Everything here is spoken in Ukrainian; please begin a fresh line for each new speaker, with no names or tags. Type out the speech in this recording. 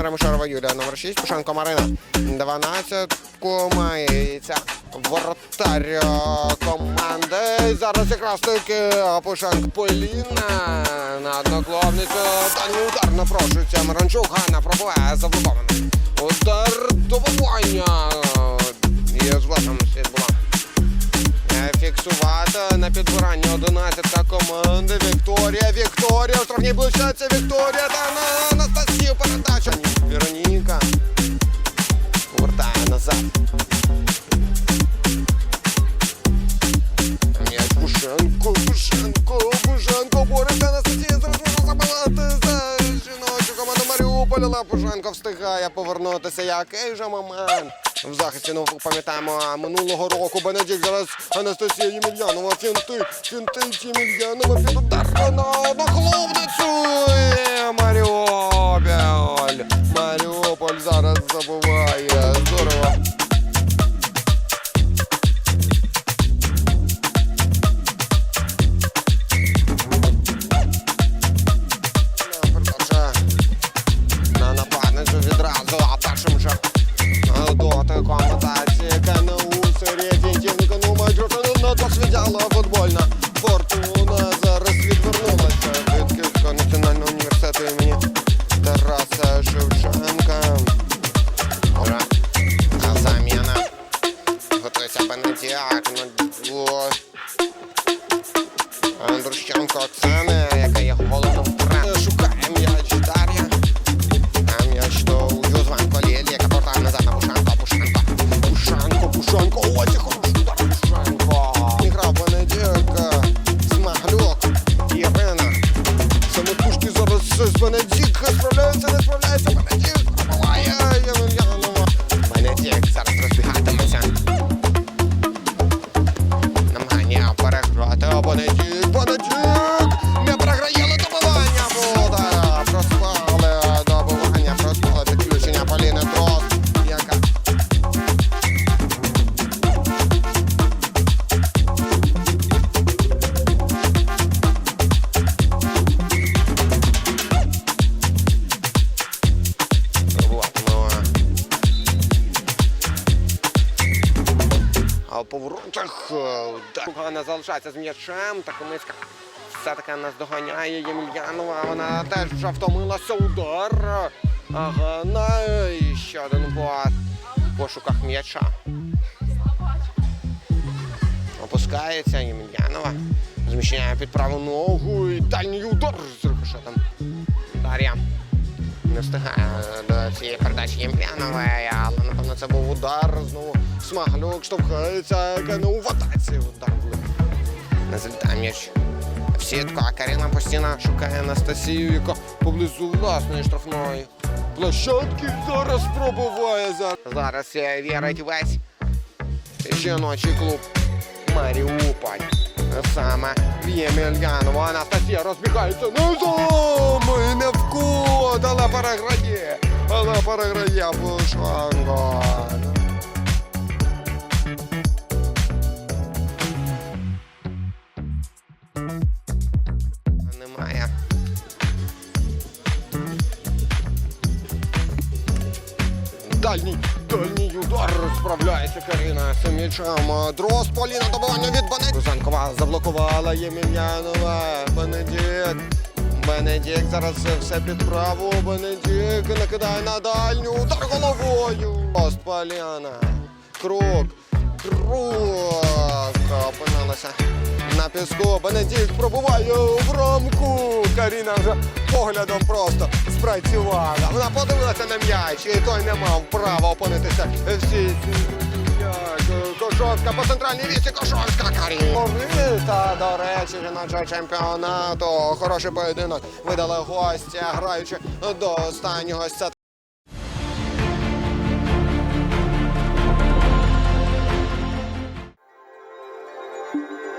І номер Мишарова Юлія, номер 6, Пушенко Марина. 12 мається воротар е, команди. Зараз якраз таки Пушенко Поліна на одноклубницю. Дальній удар напрошується. Маранчук Ганна пробиває заблокований. Удар добування. І з власним слід була. Фіксувати на підбиранні 11 команди. Вікторія, Вікторія. У штрафній блищається Вікторія та на Анастасію передача. Вероніка повертає назад. Маріуполя. Встигає повернутися. Який же момент. В захисті, ну пам'ятаємо, минулого року Бенедік зараз Анастасія Ємельянова, фінти, фінти Ємельянова під удар на одноклубницю. Маріуполь. Маріуполь зараз забуває. Досвідяла футбольна фортуна зараз відвернулася від Київського національного університету імені Тараса Шевченка. Ура. А заміна. Готується Бенедіак. Ну, о. Андрущенко Оксана, А у поворотах Ганна залишається з м'ячем. Та Такомицька все-таки нас доганяє Ємельянова. Вона теж вже втомилася. Удар. Ага, на і ще один пас в пошуках м'яча. Опускається Ємельянова. Зміщає під праву ногу і дальній удар з рикошетом. Дар'я не встигає до цієї передачі Ємельянової, але напевно це був удар. Знову Смаглюк штовхається, КНУ в атаці. Удар. Не залітає м'яч в сітку, Каріна постійно шукає Анастасію, яка поблизу власної штрафної площадки зараз пробуває. Зараз, зараз вірить весь жіночий клуб Маріуполь. Саме в Ємельянову. Анастасія розбігається низом. І не переграє. Але переграє Пушанко. Немає. Дальній, дальній удар справляється Каріна з м'ячем. Дрос Поліна добивання від Бенедик. Рузанкова заблокувала Ємельянова. Бенедик. Бенедик зараз все під праву. Бенедик накидає на дальню. Удар головою. Дрос Поліна. Круг. Круг. Опинилася на піску. Бенедикт пробуває в рамку. Каріна вже поглядом просто спрацювала. Вона подивилася на м'яч, і той не мав права опинитися в всі. Кошовська по центральній вісі Кожовська Та, До речі, жіночого чемпіонату. Хороший поєдинок видали гостя, граючи до останнього сета. Thank you.